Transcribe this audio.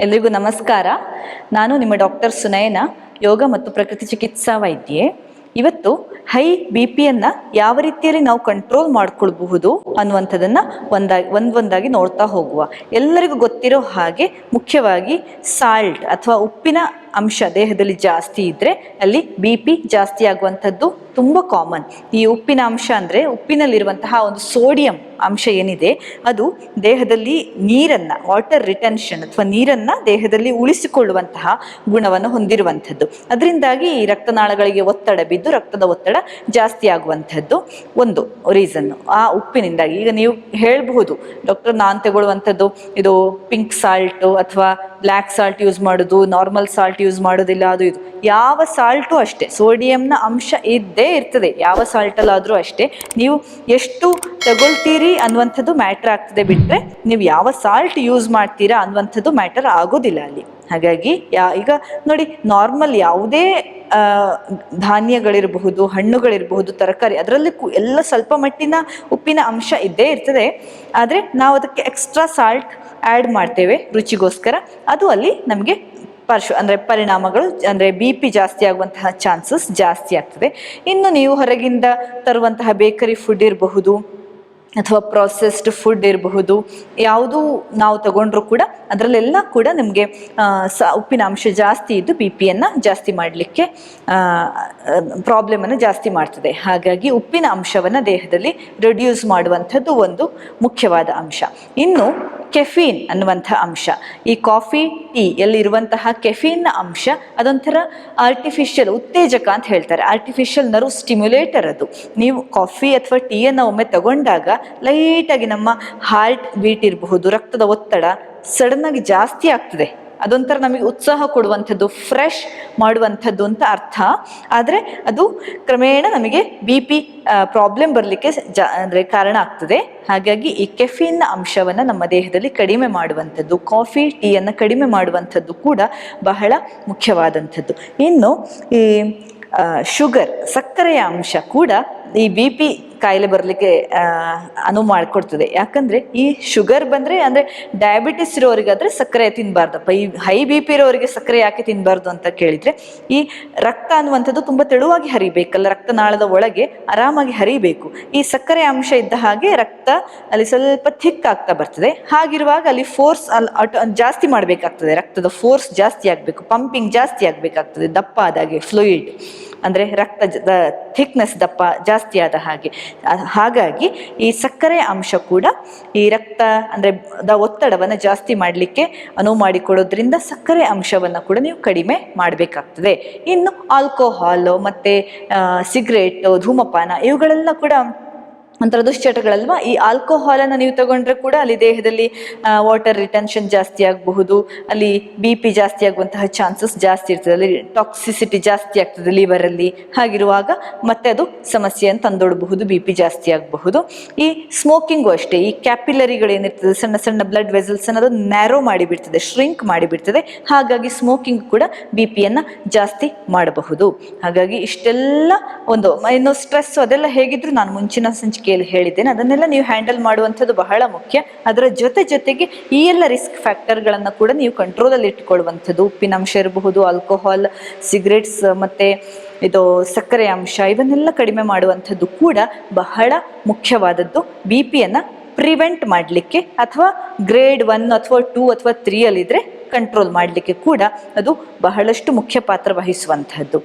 ಎಲ್ರಿಗೂ ನಮಸ್ಕಾರ. ನಾನು ನಿಮ್ಮ ಡಾಕ್ಟರ್ ಸುನಯನ ಯೋಗ ಮತ್ತು ಪ್ರಕೃತಿ ಚಿಕಿತ್ಸಾ ವೈದ್ಯೆ. ಇವತ್ತು ಹೈ ಬಿ ಪಿಯನ್ನು ಯಾವ ರೀತಿಯಲ್ಲಿ ನಾವು ಕಂಟ್ರೋಲ್ ಮಾಡ್ಕೊಳ್ಬಹುದು ಅನ್ನುವಂಥದ್ದನ್ನು ಒಂದಾಗಿ, ಒಂದೊಂದಾಗಿ ನೋಡ್ತಾ ಹೋಗುವ. ಎಲ್ಲರಿಗೂ ಗೊತ್ತಿರೋ ಹಾಗೆ ಮುಖ್ಯವಾಗಿ ಸಾಲ್ಟ್ ಅಥವಾ ಉಪ್ಪಿನ ಅಂಶ ದೇಹದಲ್ಲಿ ಜಾಸ್ತಿ ಇದ್ದರೆ ಅಲ್ಲಿ ಬಿ ಪಿ ಜಾಸ್ತಿ ಆಗುವಂಥದ್ದು ತುಂಬ ಕಾಮನ್ ಈ ಉಪ್ಪಿನ ಅಂಶ ಅಂದರೆ ಉಪ್ಪಿನಲ್ಲಿರುವಂತಹ ಒಂದು ಸೋಡಿಯಂ ಅಂಶ ಏನಿದೆ, ಅದು ದೇಹದಲ್ಲಿ ನೀರನ್ನು ವಾಟರ್ ರಿಟೆನ್ಷನ್ ಅಥವಾ ನೀರನ್ನು ದೇಹದಲ್ಲಿ ಉಳಿಸಿಕೊಳ್ಳುವಂತಹ ಗುಣವನ್ನು ಹೊಂದಿರುವಂಥದ್ದು. ಅದರಿಂದಾಗಿ ಈ ರಕ್ತನಾಳಗಳಿಗೆ ಒತ್ತಡ ಬಿದ್ದು ರಕ್ತದ ಒತ್ತಡ ಜಾಸ್ತಿ ಆಗುವಂಥದ್ದು ಒಂದು ರೀಸನ್ನು ಆ ಉಪ್ಪಿನಿಂದಾಗಿ ಈಗ ನೀವು ಹೇಳಬಹುದು ಡಾಕ್ಟರ್ ನಾನು ತಗೊಳ್ಳುವಂಥದ್ದು ಇದು ಪಿಂಕ್ ಸಾಲ್ಟು ಅಥವಾ ಬ್ಲ್ಯಾಕ್ ಸಾಲ್ಟ್ ಯೂಸ್ ಮಾಡೋದು ನಾರ್ಮಲ್ ಸಾಲ್ಟ್ ಯೂಸ್ ಮಾಡೋದಿಲ್ಲ, ಅದು ಇದು. ಯಾವ ಸಾಲ್ಟು ಅಷ್ಟೇ ಸೋಡಿಯಂನ ಅಂಶ ಇದ್ದೇ ಇರ್ತದೆ, ಯಾವ ಸಾಲ್ಟಲ್ಲಾದರೂ ಅಷ್ಟೇ. ನೀವು ಎಷ್ಟು ತಗೊಳ್ತೀರಿ ಅನ್ನುವಂಥದ್ದು ಮ್ಯಾಟ್ರ್ ಆಗ್ತದೆ ಬಿಟ್ಟರೆ ನೀವು ಯಾವ ಸಾಲ್ಟ್ ಯೂಸ್ ಮಾಡ್ತೀರಾ ಅನ್ನುವಂಥದ್ದು ಮ್ಯಾಟರ್ ಆಗೋದಿಲ್ಲ ಅಲ್ಲಿ. ಹಾಗಾಗಿ, ಯಾ, ಈಗ ನೋಡಿ ನಾರ್ಮಲ್ ಯಾವುದೇ ಧಾನ್ಯಗಳಿರಬಹುದು, ಹಣ್ಣುಗಳಿರಬಹುದು, ತರಕಾರಿ, ಅದರಲ್ಲಿ ಎಲ್ಲ ಸ್ವಲ್ಪ ಮಟ್ಟಿನ ಉಪ್ಪಿನ ಅಂಶ ಇದ್ದೇ ಇರ್ತದೆ. ಆದರೆ, ನಾವು ಅದಕ್ಕೆ ಎಕ್ಸ್ಟ್ರಾ ಸಾಲ್ಟ್ ಆ್ಯಡ್ ಮಾಡ್ತೇವೆ, ರುಚಿಗೋಸ್ಕರ. ಅದು ಅಲ್ಲಿ ನಮಗೆ ಪಾರ್ಶ್ವ ಅಂದರೆ ಪರಿಣಾಮಗಳು, ಅಂದರೆ ಬಿ ಪಿ ಜಾಸ್ತಿ ಆಗುವಂತಹ ಚಾನ್ಸಸ್ ಜಾಸ್ತಿ ಆಗ್ತದೆ. ಇನ್ನು ನೀವು ಹೊರಗಿಂದ ತರುವಂತಹ ಬೇಕರಿ ಫುಡ್ ಇರಬಹುದು, ಅಥವಾ ಪ್ರೊಸೆಸ್ಡ್ ಫುಡ್ ಇರಬಹುದು, ಯಾವುದು ನಾವು ತಗೊಂಡ್ರೂ ಕೂಡ ಅದರಲ್ಲೆಲ್ಲ ಕೂಡ ನಿಮಗೆ ಸ ಉಪ್ಪಿನ ಅಂಶ ಜಾಸ್ತಿ ಇದ್ದು ಬಿ ಪಿಯನ್ನು ಜಾಸ್ತಿ ಮಾಡಲಿಕ್ಕೆ ಪ್ರಾಬ್ಲಮನ್ನು ಜಾಸ್ತಿ ಮಾಡ್ತದೆ. ಹಾಗಾಗಿ ಉಪ್ಪಿನ ಅಂಶವನ್ನು ದೇಹದಲ್ಲಿ ರೆಡ್ಯೂಸ್ ಮಾಡುವಂಥದ್ದು ಒಂದು ಮುಖ್ಯವಾದ ಅಂಶ. ಇನ್ನು ಕೆಫೀನ್ ಅನ್ನುವಂಥ ಅಂಶ. ಈ ಕಾಫಿ, ಟೀ ಎಲ್ಲಿರುವಂತಹ ಕೆಫೀನ್ನ ಅಂಶ ಅದೊಂಥರ ಆರ್ಟಿಫಿಷಿಯಲ್ ಉತ್ತೇಜಕ ಅಂತ ಹೇಳ್ತಾರೆ. ಆರ್ಟಿಫಿಷಿಯಲ್ ನರ್ವ್ ಸ್ಟಿಮ್ಯುಲೇಟರ್ ಅದು. ನೀವು ಕಾಫಿ ಅಥವಾ ಟೀಯನ್ನು ಒಮ್ಮೆ ತಗೊಂಡಾಗ ಲೈಟಾಗಿ ನಮ್ಮ ಹಾರ್ಟ್ ಬೀಟ್ ಇರಬಹುದು, ರಕ್ತದ ಒತ್ತಡ ಸಡನ್ನಾಗಿ ಜಾಸ್ತಿ ಆಗ್ತದೆ. ಅದೊಂಥರ ನಮಗೆ ಉತ್ಸಾಹ ಕೊಡುವಂಥದ್ದು ಫ್ರೆಶ್ ಮಾಡುವಂಥದ್ದು ಅಂತ ಅರ್ಥ. ಆದರೆ ಅದು ಕ್ರಮೇಣ ನಮಗೆ ಬಿ ಪಿ ಪ್ರಾಬ್ಲಮ್ ಬರಲಿಕ್ಕೆ ಜ, ಅಂದರೆ ಕಾರಣ ಆಗ್ತದೆ. ಹಾಗಾಗಿ ಈ ಕೆಫೀನ್ನ ಅಂಶವನ್ನು ನಮ್ಮ ದೇಹದಲ್ಲಿ ಕಡಿಮೆ ಮಾಡುವಂಥದ್ದು ಕಾಫಿ ಟೀಯನ್ನು ಕಡಿಮೆ ಮಾಡುವಂಥದ್ದು ಕೂಡ ಬಹಳ ಮುಖ್ಯವಾದಂಥದ್ದು. ಇನ್ನು ಈ ಶುಗರ್ ಸಕ್ಕರೆಯ ಅಂಶ ಕೂಡ ಈ ಬಿ ಪಿ ಕಾಯಿಲೆ ಬರಲಿಕ್ಕೆ ಅನುವು ಮಾಡಿಕೊಡ್ತದೆ. ಯಾಕಂದರೆ ಈ ಶುಗರ್ ಬಂದರೆ ಅಂದರೆ ಡಯಾಬಿಟಿಸ್ ಇರೋರಿಗಾದರೆ ಸಕ್ಕರೆ ತಿನ್ನಬಾರ್ದಪ್ಪ ಈ ಹೈ ಬಿ ಪಿ ಇರೋರಿಗೆ ಸಕ್ಕರೆ ಯಾಕೆ ತಿನ್ನಬಾರ್ದು ಅಂತ ಕೇಳಿದರೆ, ಈ ರಕ್ತ ಅನ್ನುವಂಥದ್ದು ತುಂಬ ತೆಳುವಾಗಿ ಹರಿಬೇಕಲ್ಲ, ರಕ್ತನಾಳದ ಒಳಗೆ ಆರಾಮಾಗಿ ಹರಿಬೇಕು. ಈ ಸಕ್ಕರೆ ಅಂಶ ಇದ್ದ ಹಾಗೆ ರಕ್ತ ಅಲ್ಲಿ ಸ್ವಲ್ಪ ಥಿಕ್ ಆಗ್ತಾ ಬರ್ತದೆ. ಹಾಗಿರುವಾಗ ಅಲ್ಲಿ ಫೋರ್ಸ್ ಅಲ್ಲಿ ಅಟೋ, ಜಾಸ್ತಿ ಮಾಡಬೇಕಾಗ್ತದೆ. ರಕ್ತದ ಫೋರ್ಸ್ ಜಾಸ್ತಿ ಆಗಬೇಕು ಪಂಪಿಂಗ್ ಜಾಸ್ತಿ ಆಗಬೇಕಾಗ್ತದೆ. ದಪ್ಪ ಆದಾಗೆ ಫ್ಲೂಯಿಡ್ ಅಂದರೆ ರಕ್ತ ಥಿಕ್ನೆಸ್ ದಪ್ಪ ಜಾಸ್ತಿ ಆದ ಹಾಗೆ. ಹಾಗಾಗಿ ಈ ಸಕ್ಕರೆ ಅಂಶ ಕೂಡ ಈ ರಕ್ತ ಅಂದರೆ ದ ಒತ್ತಡವನ್ನು ಜಾಸ್ತಿ ಮಾಡಲಿಕ್ಕೆ ಅನುವು ಮಾಡಿಕೊಡೋದ್ರಿಂದ ಸಕ್ಕರೆ ಅಂಶವನ್ನು ಕೂಡ ನೀವು ಕಡಿಮೆ ಮಾಡಬೇಕಾಗ್ತದೆ. ಇನ್ನು ಆಲ್ಕೋಹಾಲು ಮತ್ತು ಸಿಗರೇಟು ಧೂಮಪಾನ ಇವುಗಳೆಲ್ಲ ಕೂಡ ಒಂಥರ ದುಶ್ಚಟಗಳಲ್ವಾ? ಈ ಆಲ್ಕೋಹಾಲನ್ನು ನೀವು ತಗೊಂಡ್ರೆ ಕೂಡ ಅಲ್ಲಿ ದೇಹದಲ್ಲಿ ವಾಟರ್ ರಿಟೆನ್ಷನ್ ಜಾಸ್ತಿ ಆಗಬಹುದು. ಅಲ್ಲಿ ಬಿ ಪಿ ಜಾಸ್ತಿ ಆಗುವಂತಹ ಚಾನ್ಸಸ್ ಜಾಸ್ತಿ ಇರ್ತದೆ. ಅಲ್ಲಿ ಟಾಕ್ಸಿಸಿಟಿ ಜಾಸ್ತಿ ಆಗ್ತದೆ ಲಿವರಲ್ಲಿ ಹಾಗಿರುವಾಗ ಮತ್ತೆ ಅದು ಸಮಸ್ಯೆಯನ್ನು ತಂದೊಡಬಹುದು ಬಿ ಪಿ ಜಾಸ್ತಿ ಆಗಬಹುದು. ಈ ಸ್ಮೋಕಿಂಗು ಅಷ್ಟೇ, ಈ ಕ್ಯಾಪಿಲರಿಗಳೇನಿರ್ತದೆ ಸಣ್ಣ ಸಣ್ಣ ಬ್ಲಡ್ ವೆಸಲ್ಸ್ ಅದು ನ್ಯಾರೋ ಮಾಡಿಬಿಡ್ತದೆ ಶ್ರಿಂಕ್ ಮಾಡಿಬಿಡ್ತದೆ. ಹಾಗಾಗಿ ಸ್ಮೋಕಿಂಗ್ ಕೂಡ ಬಿ ಪಿಯನ್ನು ಜಾಸ್ತಿ ಮಾಡಬಹುದು. ಹಾಗಾಗಿ ಇಷ್ಟೆಲ್ಲ ಒಂದು, ಇನ್ನು ಸ್ಟ್ರೆಸ್ ಅದೆಲ್ಲ ಹೇಗಿದ್ರು ನಾನು ಮುಂಚಿನ ಸಂಚಿಕೆಯಲ್ಲಿ ಹೇಳಿದ್ದೇನೆ. ಅದನ್ನೆಲ್ಲ ನೀವು ಹ್ಯಾಂಡಲ್ ಮಾಡುವಂಥದ್ದು ಬಹಳ ಮುಖ್ಯ. ಅದರ ಜೊತೆ ಜೊತೆಗೆ ಈ ಎಲ್ಲ ರಿಸ್ಕ್ ಫ್ಯಾಕ್ಟರ್ಗಳನ್ನು ಕೂಡ ನೀವು ಕಂಟ್ರೋಲಲ್ಲಿ ಇಟ್ಕೊಳ್ಳುವಂಥದ್ದು. ಉಪ್ಪಿನಂಶ ಇರಬಹುದು ಆಲ್ಕೋಹಾಲ್ ಸಿಗರೇಟ್ಸ್ ಮತ್ತು ಇದು ಸಕ್ಕರೆ ಅಂಶ ಇವನ್ನೆಲ್ಲ ಕಡಿಮೆ ಮಾಡುವಂಥದ್ದು ಕೂಡ ಬಹಳ ಮುಖ್ಯವಾದದ್ದು. ಬಿ ಪಿಯನ್ನು ಪ್ರಿವೆಂಟ್ ಮಾಡಲಿಕ್ಕೆ ಅಥವಾ ಗ್ರೇಡ್ ಒನ್ ಅಥವಾ ಟೂ ಅಥವಾ ತ್ರೀಯಲ್ಲಿದ್ದರೆ ಕಂಟ್ರೋಲ್ ಮಾಡಲಿಕ್ಕೆ ಕೂಡ ಅದು ಬಹಳಷ್ಟು ಮುಖ್ಯ ಪಾತ್ರ ವಹಿಸುವಂಥದ್ದು.